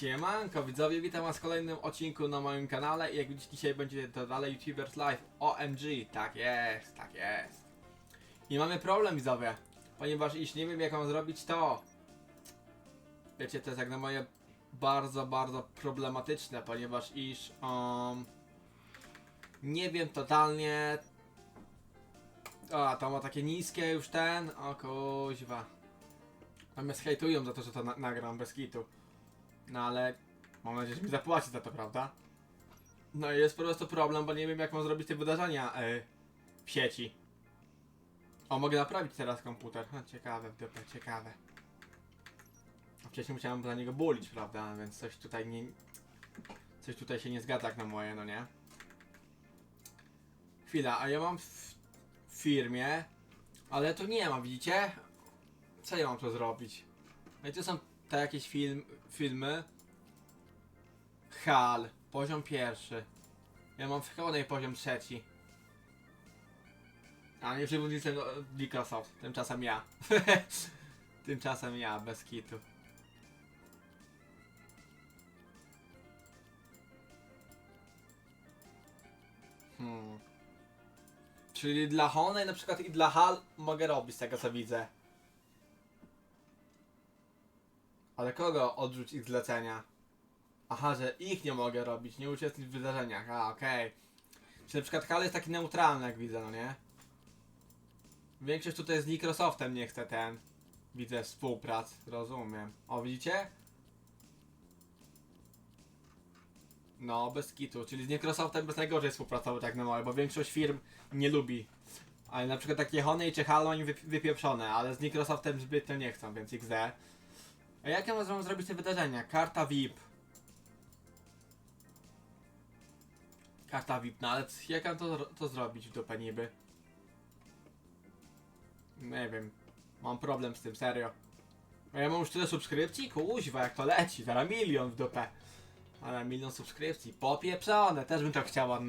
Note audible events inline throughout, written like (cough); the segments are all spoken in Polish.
Siemanko widzowie, witam was w kolejnym odcinku na moim kanale i jak widzicie dzisiaj będzie to dalej YouTubers Live OMG, tak jest, tak jest. I mamy problem widzowie, ponieważ iż nie wiem jak mam zrobić to. Wiecie, to jest jak na moje bardzo, bardzo problematyczne, ponieważ iż um, nie wiem totalnie o, to ma takie niskie już ten, o kuźwa. Mnie hejtują za to, że to na nagram bez kitu. No ale mam nadzieję, że mi zapłaci za to, prawda? No i jest po prostu problem, bo nie wiem jak mam zrobić te wydarzenia e, w sieci. O, mogę naprawić teraz komputer. Ha, ciekawe, w dupę, ciekawe. Wcześniej musiałem za niego bulić, prawda? Więc coś tutaj nie... Coś tutaj się nie zgadza jak na moje, no nie? Chwila, a ja mam w firmie, ale tu nie ma, widzicie? Co ja mam tu zrobić? No i tu są te jakieś film, filmy. HAL, poziom pierwszy. Ja mam w Honej poziom trzeci. A nie przewodnictwem no, Microsoft, tymczasem ja. (laughs) tymczasem ja, bez kitu. Hmm. Czyli dla Honej na przykład i dla HAL mogę robić z tego co widzę. Ale kogo odrzuć ich zlecenia? Aha, że ich nie mogę robić, nie uczestniczyć w wydarzeniach, a okej. Czy na przykład HAL jest taki neutralny, jak widzę, no nie? Większość tutaj z Microsoftem nie chce ten. Widzę współprac, rozumiem. O, widzicie? No, bez kitu, czyli z Microsoftem bez najgorzej współpracować tak na małe, bo większość firm nie lubi. Ale na przykład takie Honey czy Halo wyp- wypieprzone, ale z Microsoftem zbytnio nie chcą, więc XD. A jak ja mam zrobić te wydarzenia? Karta VIP. Karta VIP, no ale jak mam to, to zrobić w dupę niby? Nie wiem. Mam problem z tym, serio. Ja mam już tyle subskrypcji? Kuźwa, jak to leci. Zaraz milion w dupę. Ale milion subskrypcji. Popieprzone. Też bym tak chciała.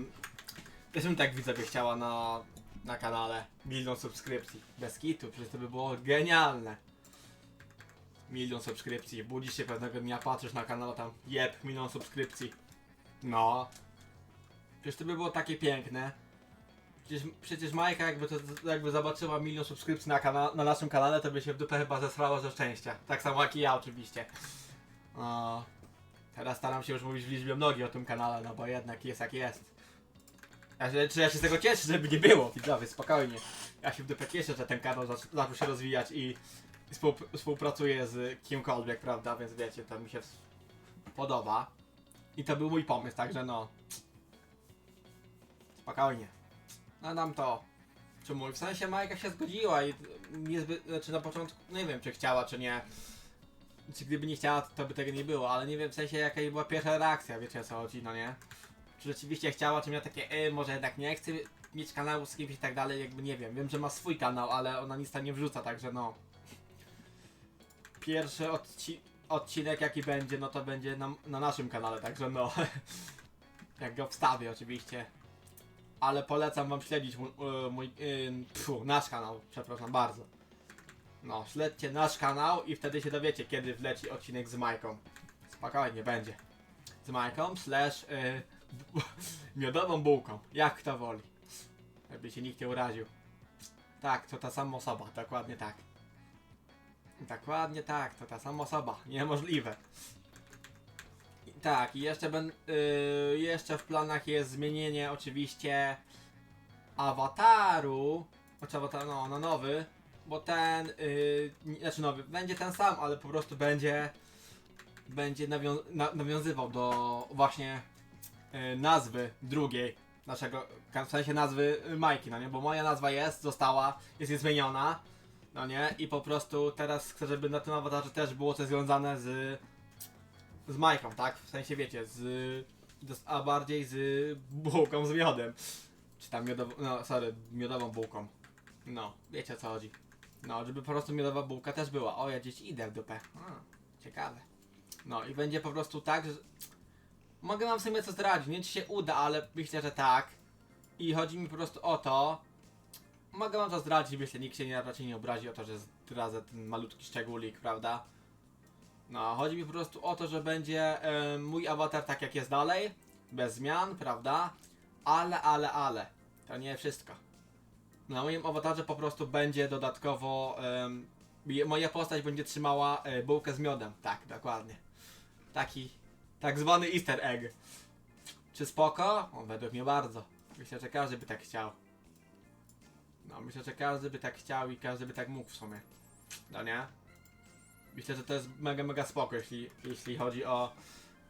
Też bym tak widzowie chciała na, na kanale. Milion subskrypcji. Bez kitu. Przecież to by było genialne milion subskrypcji. Budzisz się pewnego dnia, patrzysz na kanał, tam jeb, milion subskrypcji. No. Przecież to by było takie piękne. Przecież, przecież Majka jakby to jakby zobaczyła milion subskrypcji na, kana- na naszym kanale, to by się w dupę chyba zesrała ze szczęścia. Tak samo jak i ja oczywiście. O. Teraz staram się już mówić w liczbie mnogi o tym kanale, no bo jednak jest jak jest. Ja się, czy ja się z tego cieszę, żeby nie było, widzowie, spokojnie. Ja się w dupę cieszę, że ten kanał zac- zaczął się rozwijać i współp- współpracuję z kimkolwiek, prawda, więc wiecie, to mi się podoba. I to był mój pomysł, także no. Spokojnie. No dam to. Czy mój, w sensie Majka się zgodziła i niezbyt, znaczy na początku, nie wiem czy chciała, czy nie. Czy gdyby nie chciała, to by tego nie było, ale nie wiem w sensie jaka była pierwsza reakcja, wiecie o co chodzi, no nie? Czy rzeczywiście chciała, czy miała takie, e, może jednak nie chcę mieć kanału z kimś i tak dalej, jakby nie wiem. Wiem, że ma swój kanał, ale ona nic tam nie wrzuca, także no pierwszy odci odcinek jaki będzie, no to będzie na, na naszym kanale, także no. (laughs) Jak go wstawię oczywiście. Ale polecam wam śledzić mój, e, mój pfu, nasz kanał, przepraszam bardzo. No, śledźcie nasz kanał i wtedy się dowiecie, kiedy wleci odcinek z Majką. Spokojnie, będzie. Z Majką slash yy, (laughs) miodową bułką, jak kto woli. Żeby się nikt nie uraził. Tak, to ta sama osoba, dokładnie tak. Dokładnie tak, to ta sama osoba. Niemożliwe. I tak, i jeszcze ben, yy, jeszcze w planach jest zmienienie oczywiście awataru. Znaczy awatar, no, na nowy. Bo ten, yy, znaczy nowy, będzie ten sam, ale po prostu będzie będzie nawią na nawiązywał do właśnie yy, nazwy drugiej naszego, w sensie nazwy Majki, no nie? Bo moja nazwa jest, została, jest niezmieniona. No nie? I po prostu teraz chcę, żeby na tym awatarze też było coś związane z z Majką, tak? W sensie wiecie, z, a bardziej z bułką z miodem. Czy tam miodową, no sorry, miodową bułką. No, wiecie o co chodzi. No, żeby po prostu miodowa bułka też była. O, ja dzieci idę w dupę. A, ciekawe. No i będzie po prostu tak, że mogę wam w sumie co zdradzić. Nie wiem, czy się uda, ale myślę, że tak. I chodzi mi po prostu o to, Mogę wam to zdradzić, myślę, nikt się nie, raczej nie obrazi o to, że zdradzę ten malutki szczególik, prawda? No, chodzi mi po prostu o to, że będzie mój awatar tak jak jest dalej, bez zmian, prawda? Ale, ale, ale, to nie wszystko. Na moim awatarze po prostu będzie dodatkowo, moja postać będzie trzymała e, bułkę z miodem, tak, dokładnie. Taki, tak zwany easter egg. Czy spoko? O, według mnie bardzo. Myślę, że każdy by tak chciał. No, myślę, że każdy by tak chciał i każdy by tak mógł w sumie. No nie? Myślę, że to jest mega, mega spoko, jeśli, jeśli chodzi o,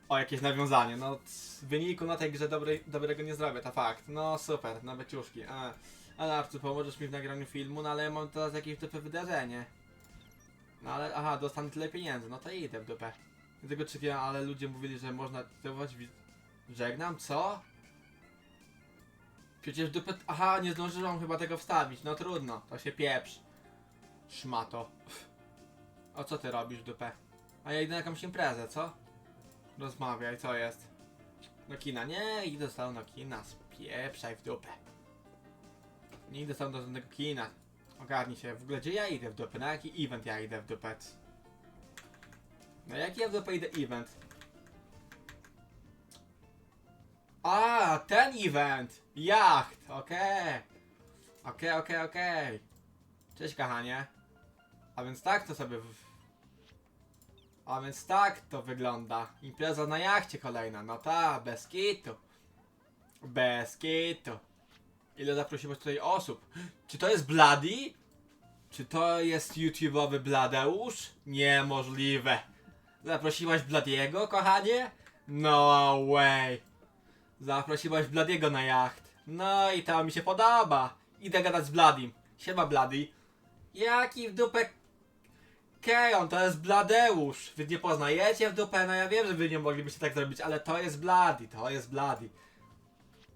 o jakieś nawiązanie. No, c- wyniku na tej grze dobrej, dobrego nie zrobię, to fakt. No, super, na beciuszki. A, ale Artur, pomożesz mi w nagraniu filmu, no ale mam teraz jakieś dupę wydarzenie. No ale, aha, dostanę tyle pieniędzy, no to idę w dupę. Dlatego czekałem, ale ludzie mówili, że można aktywować Żegnam, co? Przecież dupę... Aha, nie zdążyłam chyba tego wstawić, no trudno, to się pieprz. Szmato. O co ty robisz, dupę? A ja idę na jakąś imprezę, co? Rozmawiaj, co jest? Do kina. Nie, idę stąd do kina. Spieprzaj w dupę. Nie idę stąd do żadnego kina. Ogarnij się. W ogóle gdzie ja idę w dupę? Na jaki event ja idę w dupę? Na jaki ja w dupę idę event? Ten event! Jacht! Okej. Okej, okej, okej. Cześć, kochanie. A więc tak to sobie. W... A więc tak to wygląda. Impreza na jachcie kolejna. No ta, bez kitu. Bez kitu. Ile zaprosiłeś tutaj osób? Czy to jest Bloody? Czy to jest YouTube'owy Bladeusz? Niemożliwe. Zaprosiłaś Bladiego, kochanie? No way. Zaprosiłaś Bladiego na jacht. No i to mi się podoba. Idę gadać z Bladim. Siema Blady. Jaki w dupę Kejon, to jest Bladeusz. Wy nie poznajecie w dupę, no ja wiem, że wy nie moglibyście tak zrobić, ale to jest Blady, to jest Blady.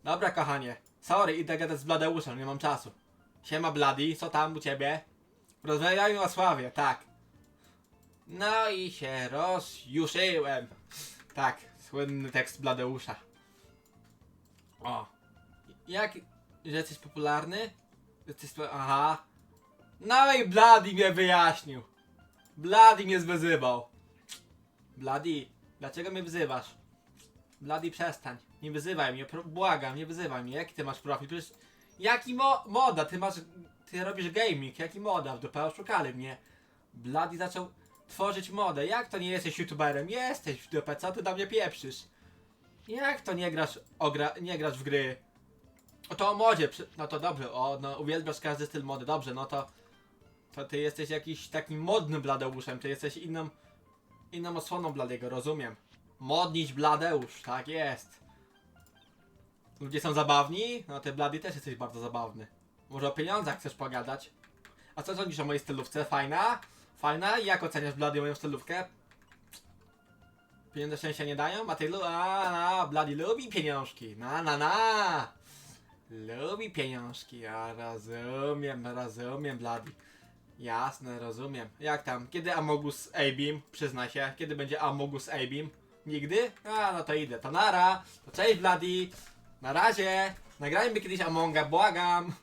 Dobra, kochanie. Sorry, idę gadać z Bladeuszem, nie mam czasu. Siema Blady, co tam u ciebie? Rozmawiajmy o sławie, tak. No i się rozjuszyłem. Tak, słynny tekst Bladeusza. O. Jak, że jesteś popularny? Jesteś, aha. No i Bloody mnie wyjaśnił. Bloody mnie wyzywał. Bloody, dlaczego mnie wyzywasz? Bloody, przestań. Nie wyzywaj mnie, błagam, nie wyzywaj mnie. Jaki ty masz profil? Przecież, jaki mo moda? Ty masz, ty robisz gaming, jaki moda? W dupę oszukali mnie. Bloody zaczął tworzyć modę. Jak to nie jesteś youtuberem? Jesteś w dupę, co ty do mnie pieprzysz? Jak to nie grasz, o gra, nie grasz w gry? O to o modzie, no to dobrze, o, no uwielbiasz każdy styl mody, dobrze, no to to ty jesteś jakiś takim modnym Bladeuszem, ty jesteś inną, inną osłoną Bladego, rozumiem. Modnić Bladeusz, tak jest. Ludzie są zabawni? No ty Blady też jesteś bardzo zabawny. Może o pieniądzach chcesz pogadać? A co sądzisz o mojej stylówce? Fajna? Fajna? Jak oceniasz Blady moją stylówkę? Pieniądze szczęścia nie dają? A. A, Blady lubi pieniążki. Na, na, na. Lubi pieniążki. Ja rozumiem, rozumiem, Blady. Jasne, rozumiem. Jak tam? Kiedy Amogus A-Beam? Przyznaj się. Kiedy będzie Amogus A-Beam? Nigdy? A, no to idę. To nara. To cześć, Blady. Na razie. Nagrajmy kiedyś Amonga, błagam.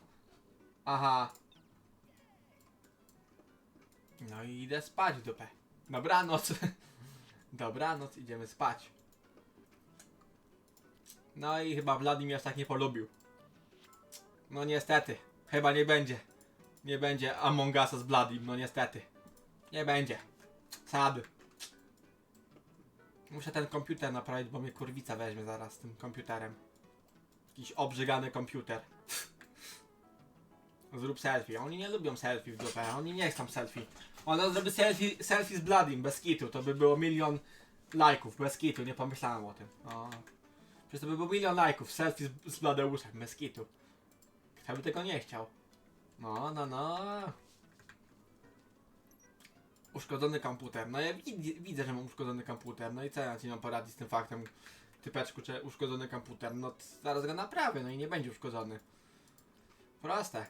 Aha. No i idę spać w dupę. Dobranoc. (laughs) Dobranoc, idziemy spać. No i chyba Wladimir aż tak nie polubił. No niestety, chyba nie będzie. Nie będzie Among Usa z Bladim, no niestety. Nie będzie. Sad. Muszę ten komputer naprawić, bo mnie kurwica weźmie zaraz z tym komputerem. Jakiś obrzygany komputer. Zrób selfie. Oni nie lubią selfie w dupę, oni nie chcą selfie. Ona zrobi selfie, selfie z Bladim, bez kitu. To by było milion lajków, bez kitu, nie pomyślałem o tym. O. Przecież to by był milion lajków, selfie z, z Bladeuszem, bez kitu. Kto by tego nie chciał? No, no, no. Uszkodzony komputer. No ja wid- widzę, że mam uszkodzony komputer. No i co ja ci mam poradzić z tym faktem? Typeczku, czy uszkodzony komputer? No zaraz go naprawię, no i nie będzie uszkodzony. Proste.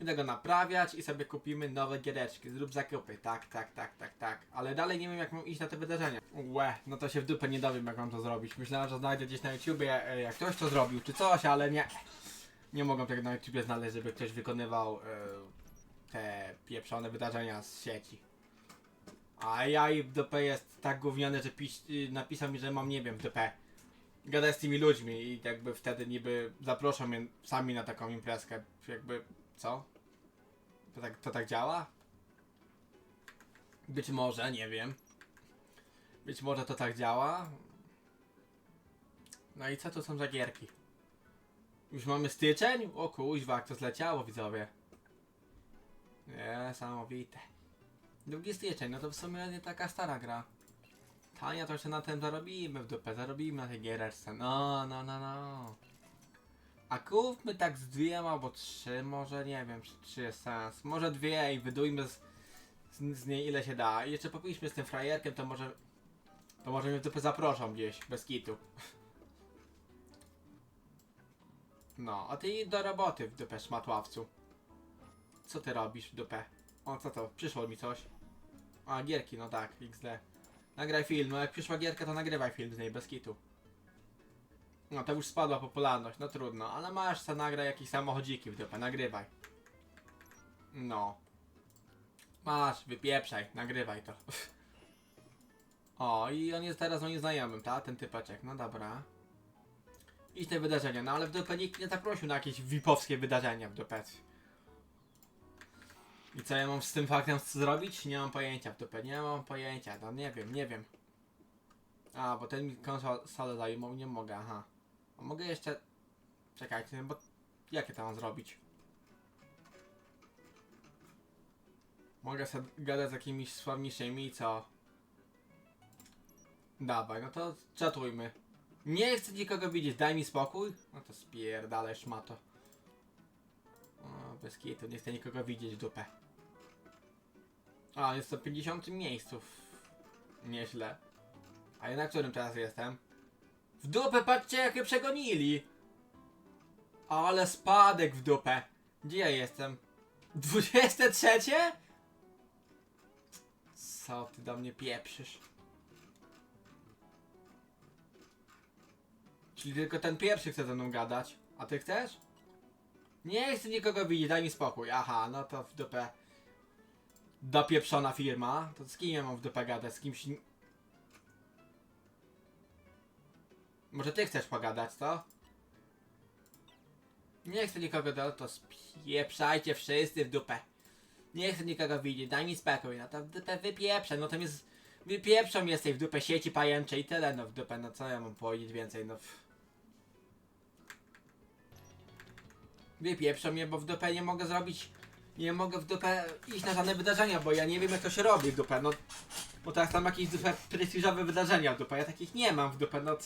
Idę go naprawiać i sobie kupimy nowe giereczki. Zrób zakupy. Tak, tak, tak, tak, tak. Ale dalej nie wiem jak mam iść na te wydarzenia. Łe, no to się w dupę nie dowiem jak mam to zrobić. Myślałem, że znajdę gdzieś na YouTubie e, jak ktoś to zrobił czy coś, ale nie. Nie mogą tego na YouTubie znaleźć, żeby ktoś wykonywał e, te pieprzone wydarzenia z sieci. A ja i w DP jest tak gówniany, że y, napisał mi, że mam, nie wiem, w DP. Gadać z tymi ludźmi i jakby wtedy niby zaproszą mnie sami na taką imprezkę. Jakby, co? To tak, to tak działa? Być może, nie wiem. Być może to tak działa. No i co to są za gierki? Już mamy styczeń? O kuźwa, jak to zleciało widzowie. Niesamowite. Drugi styczeń, no to w sumie nie taka stara gra. Tania to jeszcze na tym zarobimy w dupę, zarobimy na tej giereczce. No, no, no, no. A kupmy tak z dwie albo trzy, może nie wiem, czy trzy jest sens. Może dwie i wydujmy z, z, z niej ile się da. I jeszcze popiliśmy z tym frajerkiem, to może... To może mnie dupę zaproszą gdzieś, bez kitu. (laughs) No, a ty do roboty w dupę szmatławcu. Co ty robisz w dupę? O, co to? Przyszło mi coś. A, gierki, no tak, XD. Nagraj film, no jak przyszła gierka, to nagrywaj film z niej, bez kitu. No, to już spadła popularność, no trudno, ale masz co nagraj jakieś samochodziki w dupę, nagrywaj. No. Masz, wypieprzaj, nagrywaj to. (laughs) O, i on jest teraz moim znajomym, tak? Ten typeczek, no dobra. I te wydarzenia, no ale w dupę nikt nie zaprosił na jakieś VIP-owskie wydarzenia w dupę. I co ja mam z tym faktem zrobić? Nie mam pojęcia w dupę, nie mam pojęcia, no nie wiem, nie wiem. A, bo ten mi konsolę zajmą, nie mogę, aha. Mogę jeszcze... Czekajcie, bo... Jakie to mam zrobić? Mogę sobie gadać z jakimiś sławniejszymi, co? Dawaj, no to czatujmy. Nie chcę nikogo widzieć, daj mi spokój. No to spierdalaj szmato. O, bez kitu, nie chcę nikogo widzieć dupę. A, jest to 50 miejscu. Nieźle. A ja na którym teraz jestem? W dupę, patrzcie jak mnie przegonili! Ale spadek w dupę. Gdzie ja jestem? 23? Co ty do mnie pieprzysz? Czyli tylko ten pierwszy chce ze mną gadać. A ty chcesz? Nie chcę nikogo widzieć, daj mi spokój. Aha, no to w dupę. Dopieprzona firma. To z kim ja mam w dupę gadać? Z kimś... Może ty chcesz pogadać, co? Nie chcę nikogo do... To spieprzajcie wszyscy w dupę. Nie chcę nikogo widzieć, daj mi spokój. No to w dupę wypieprzę, no to jest... Wypieprzą jesteś w dupę sieci pajęczej i tyle, no w dupę, no co ja mam powiedzieć więcej, no... Pff. Wypieprzą mnie, bo w dupę nie mogę zrobić... Nie mogę w dupę iść na żadne wydarzenia, bo ja nie wiem jak to się robi w dupę, no... Bo teraz tam jakieś dupę prestiżowe wydarzenia w dupę, ja takich nie mam w dupę, no...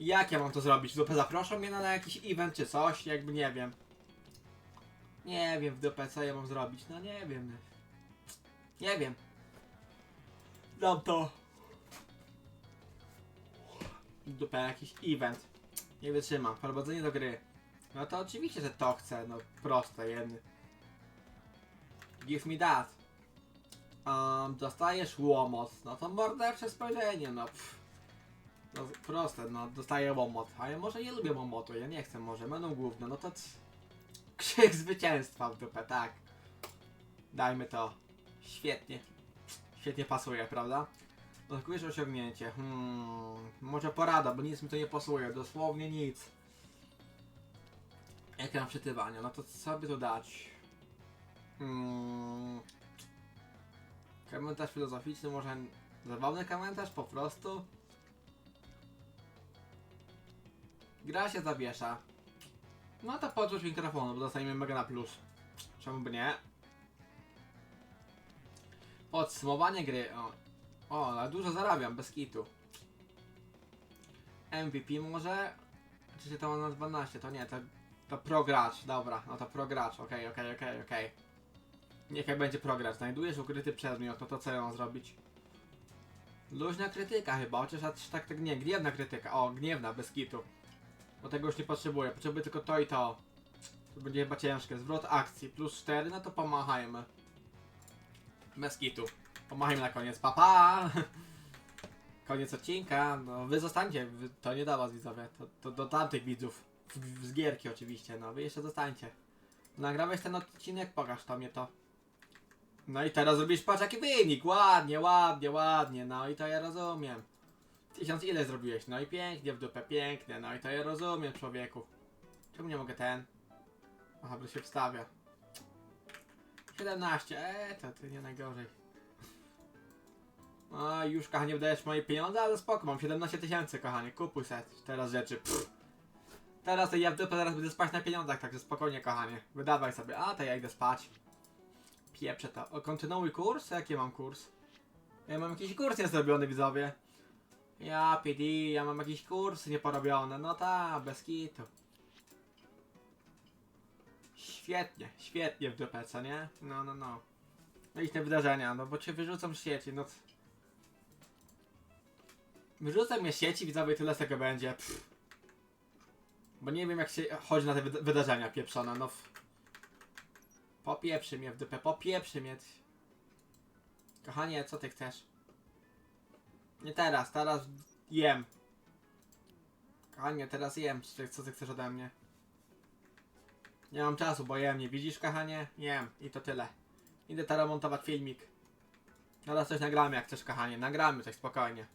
Jak ja mam to zrobić? W dupę zaproszą mnie na, na jakiś event czy coś? Jakby nie wiem. Nie wiem w dupę co ja mam zrobić, no nie wiem. Nie wiem. Dam to. W dupę jakiś event. Nie wytrzymam. Prowadzenie do gry. No to oczywiście, że to chcę. No proste, jedny. Give me that. Um, dostajesz łomot. No to mordercze spojrzenie, no. Pff. No proste, no dostaję łomot. A ja może nie lubię łomotu, ja nie chcę może. Będą główne, no to... c- Krzyk zwycięstwa w dupę, tak. Dajmy to. Świetnie. Świetnie pasuje, prawda? Odkujesz osiągnięcie. Hmm, może porada, bo nic mi to nie pasuje. Dosłownie nic. Ekran przetywania. No to co by tu dać? Hmm, komentarz filozoficzny, może zabawny komentarz po prostu? Gra się zawiesza. No to podrzuć mikrofonu, bo dostajemy mega na plus. Czemu by nie? Podsumowanie gry. O, o ale dużo zarabiam, bez kitu. MVP może? Czy się to ma na 12? To nie, to, to pro gracz, dobra, no to pro gracz, okej, okej, okej, okej. Niechaj będzie pro gracz. Znajdujesz ukryty przedmiot, no to co mam zrobić? Luźna krytyka chyba, chociaż aż tak, tak nie, gniewna krytyka. O, gniewna, bez kitu. Bo tego już nie potrzebuję, potrzebuję tylko to i to. To będzie chyba ciężkie. Zwrot akcji plus 4, no to pomachajmy. Bez kitu. Pomachajmy na koniec. Pa, pa! (laughs) Koniec odcinka. No wy zostańcie, to nie do was widzowie. To, to do tamtych widzów. W, z gierki oczywiście, no wy jeszcze zostańcie. Nagrałeś ten odcinek, pokaż to mnie to. No i teraz zrobisz patrz jaki wynik, ładnie, ładnie, ładnie, no i to ja rozumiem. Tysiąc ile zrobiłeś? No i pięknie w dupę, pięknie, no i to ja rozumiem człowieku. Czemu nie mogę ten? Aha, bo się wstawia. 17, eee, to, to nie najgorzej. A już kochanie wydajesz moje pieniądze, ale spoko, mam 17 tysięcy kochanie, kupuj set, teraz rzeczy. Pff. Teraz ja w dupę zaraz będę spać na pieniądzach, także spokojnie kochanie. Wydawaj sobie, a to ja idę spać. Pieprzę to. O, kontynuuj kurs? Jaki mam kurs? Ja mam jakiś kurs niezrobiony widzowie. Ja PD, ja mam jakiś kurs nieporobiony. No ta, bez kitu. Świetnie, świetnie w dupę, co nie? No, no, no. No i te wydarzenia, no bo cię wyrzucam z sieci, no. Wyrzucam mnie z sieci, widzowie, tyle z tego będzie. Pff. Bo nie wiem jak się chodzi na te wyda- wydarzenia pieprzone, no. Popieprzy mnie w dupę, popieprzy mnie. Kochanie, co ty chcesz? Nie teraz, teraz jem. Kochanie, teraz jem. Co ty, chcesz ode mnie? Nie mam czasu, bo jem, nie widzisz, kochanie? Jem i to tyle. Idę teraz montować filmik. Teraz coś nagramy, jak chcesz, kochanie. Nagramy coś spokojnie.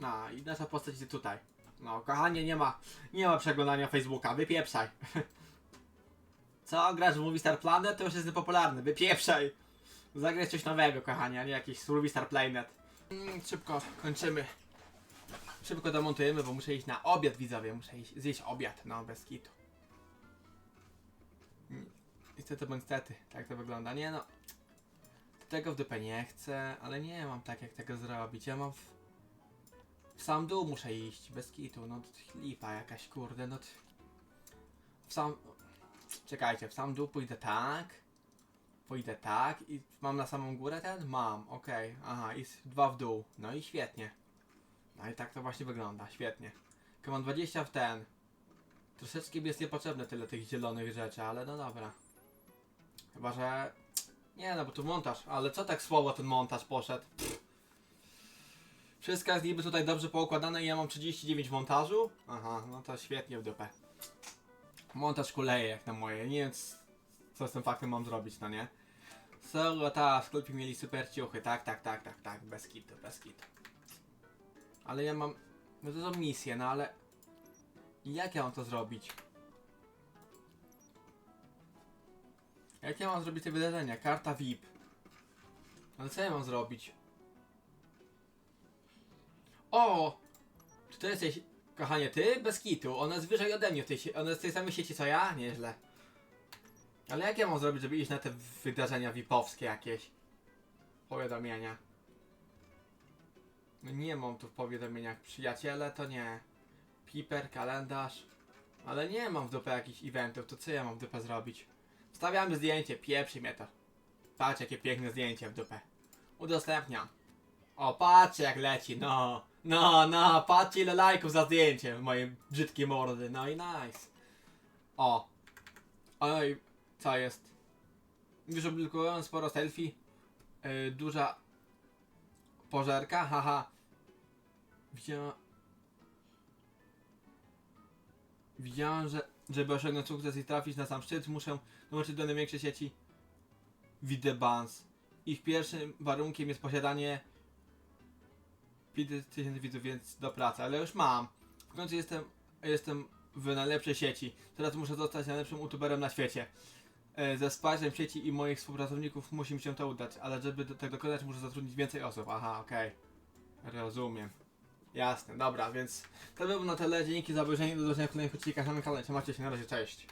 No i nasza postać idzie tutaj. No, kochanie, nie ma, nie ma przeglądania Facebooka, wypieprzaj. (laughs) Co, grasz w Movie Star Planet? To już jest niepopularny, wypieprzaj. Zagraj coś nowego, kochanie, a nie jakiś Movie Star Planet. Mm, szybko kończymy. Szybko domontujemy, bo muszę iść na obiad, widzowie. Muszę iść, zjeść obiad, no, bez kitu. Mm, Niestety, bądź niestety, tak to wygląda. Nie no, tego w dupę nie chcę, ale nie mam tak jak tego zrobić. Ja mam w, w sam dół muszę iść, bez kitu. No lipa jakaś, kurde, no. W sam... Czekajcie, w sam dół pójdę tak. Pójdę tak i mam na samą górę ten? Mam, okej. Aha, i dwa w dół. No i świetnie. No i tak to właśnie wygląda, świetnie. Tylko mam 20 w ten. Troszeczkę mi jest niepotrzebne tyle tych zielonych rzeczy, ale no dobra. Chyba, że... Nie no, bo tu montaż, ale co tak słowo ten montaż poszedł? Pff. Wszystko jest niby tutaj dobrze poukładane i ja mam 39 w montażu? Aha, no to świetnie w dupę. Montaż kuleje jak na moje, nie wiem c- co z tym faktem mam zrobić, no nie? Solo, ta, w sklepie mieli super ciuchy, tak, tak, tak, tak, tak, bez kitu, bez kitu. Ale ja mam, no to są misje, no ale... Jak ja mam to zrobić? Jak ja mam zrobić te wydarzenia? Karta VIP. Ale co ja mam zrobić? O! Czy to jesteś, kochanie, ty? Bez kitu. Ona jest wyżej ode mnie w tej Ona jest w tej samej sieci co ja? Nieźle. Ale jak ja mam zrobić, żeby iść na te wydarzenia VIP-owskie jakieś? Powiadomienia. No nie mam tu w powiadomieniach przyjaciele, to nie. Piper, kalendarz. Ale nie mam w dupę jakichś eventów, to co ja mam w dupę zrobić? Wstawiamy zdjęcie, pieprzy mnie to. Patrz jakie piękne zdjęcie w dupę. Udostępniam. O, patrz jak leci, no. No, no, patrzcie ile lajków za zdjęcie moje brzydkie mordy, no i nice. O. Oj, co jest? Już opublikowałem sporo selfie. Yy, duża pożerka, haha. Widziałem... Widziałem, że żeby osiągnąć sukces i trafić na sam szczyt, muszę dołączyć do największej sieci Widebans. Ich pierwszym warunkiem jest posiadanie 5000 widzów, więc do pracy, ale już mam. W końcu jestem, jestem w najlepszej sieci. Teraz muszę zostać najlepszym youtuberem na świecie. E, Ze wsparciem sieci i moich współpracowników musi mi się to udać, ale żeby do tego dokonać muszę zatrudnić więcej osób. Aha, okej. Rozumiem. Jasne, dobra, więc to by było na tyle. Dzięki za obejrzenie. Do zobaczenia w kolejnych odcinkach na moim kanale. Trzymajcie się, na razie, cześć.